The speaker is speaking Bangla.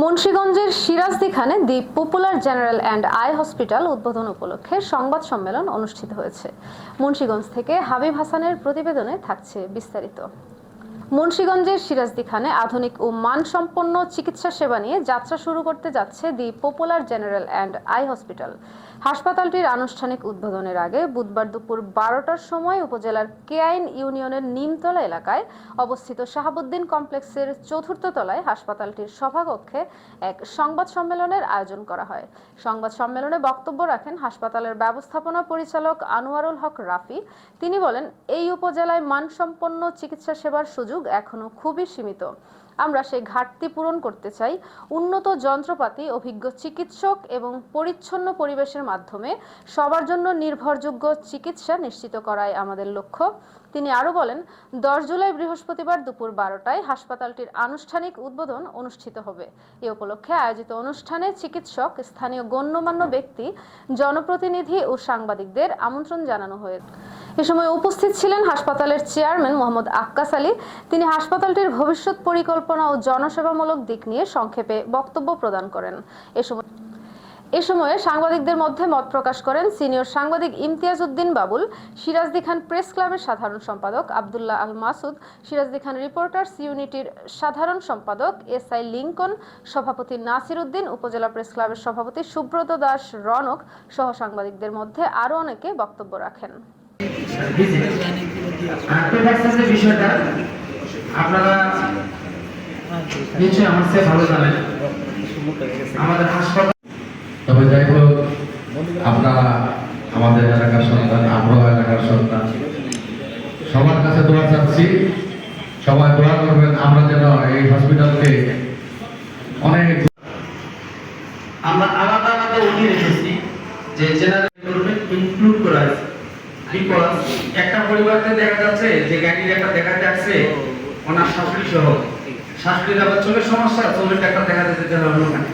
মুন্সীগঞ্জের সিরাজদিখানে the popular general and eye hospital উদ্বোধন উপলক্ষে সংবাদ সম্মেলন অনুষ্ঠিত হয়েছে। মুন্সীগঞ্জ থেকে হাবিব হাসানের প্রতিবেদনে থাকছে বিস্তারিত। মুন্সীগঞ্জের সিরাজদি খানে আধুনিক ও মানসম্পন্ন চিকিৎসা সেবা নিয়ে যাত্রা শুরু করতে যাচ্ছে the popular general and eye hospital. হাসপাতালটির আনুষ্ঠানিক উদ্বোধনের আগে বুধবার দুপুর বারোটার সময় উপজেলার কেআইন ইউনিয়নের নিমতলা এলাকায় অবস্থিত শাহাবুদ্দিন কমপ্লেক্সের চতুর্থ তলায় হাসপাতালটির সভাকক্ষে এক সংবাদ সম্মেলনের আয়োজন করা হয়। সংবাদ সম্মেলনে বক্তব্য রাখেন হাসপাতালের ব্যবস্থাপনা পরিচালক আনোয়ারুল হক রাফি। তিনি বলেন, এই উপজেলায় মানসম্পন্ন চিকিৎসা সেবার সুযোগ এখনও খুবই সীমিত। আমরা সেই ঘাটতি পূরণ করতে চাই উন্নত যন্ত্রপাতি, অভিজ্ঞ চিকিৎসক এবং পরিচ্ছন্ন পরিবেশের মাধ্যমে সবার জন্য নির্ভরযোগ্য চিকিৎসা নিশ্চিত করাই আমাদের লক্ষ্য। তিনি আরও বলেন, দশ জুলাই বৃহস্পতিবার দুপুর বারোটায় হাসপাতালটির আনুষ্ঠানিক উদ্বোধন অনুষ্ঠিত হবে। এ উপলক্ষে আয়োজিত অনুষ্ঠানে চিকিৎসক, স্থানীয় গণ্যমান্য ব্যক্তি, জনপ্রতিনিধি ও সাংবাদিকদের আমন্ত্রণ জানানো হয়েছে। এ সময় উপস্থিত ছিলেন হাসপাতালের চেয়ারম্যান মোহাম্মদ আক্কাস আলী। তিনি হাসপাতালটির ভবিষ্যৎ পরিকল্পনা ও জনসেবামূলক দিক নিয়ে সংক্ষেপে বক্তব্য প্রদান করেন। এ সময় এ সময়ে সাংবাদিকদের মধ্যে মত প্রকাশ করেন সিনিয়র সাংবাদিক ইমতিয়াজ উদ্দিন বাবুল, সিরাজদি খান প্রেস ক্লাবের সাধারণ সম্পাদক আবদুল্লাহ আল মাসুদ, সিরাজদি খান রিপোর্টার্স ইউনিটির সাধারণ সম্পাদক এস আই লিঙ্কন, সভাপতি নাসির উদ্দিন, উপজেলা প্রেস ক্লাবের সভাপতি সুব্রত দাস রনক সহ সাংবাদিকদের মধ্যে আরও অনেকে বক্তব্য রাখেন। তবে যাই হোক আপনারা আমাদের এলাকার সন্তান আমরাও এলাকার সন্তান সবার কাছে দোয়া চাচ্ছি সবাই দোয়া করবেন আমরা যেন এই হসপিটালকে অনেক আমরা আলাদা আলাদা উঠিয়ে রেখেছি যে জেনারেল বিকজ একটা পরিবারতে দেখা যাচ্ছে যে গাড়ির একটা দেখাতে আসছে ওনার শাশুড়ি সহ শাশুড়ির আবার চোখের সমস্যা, চোখের একটা দেখা যেতে হবে ওখানে।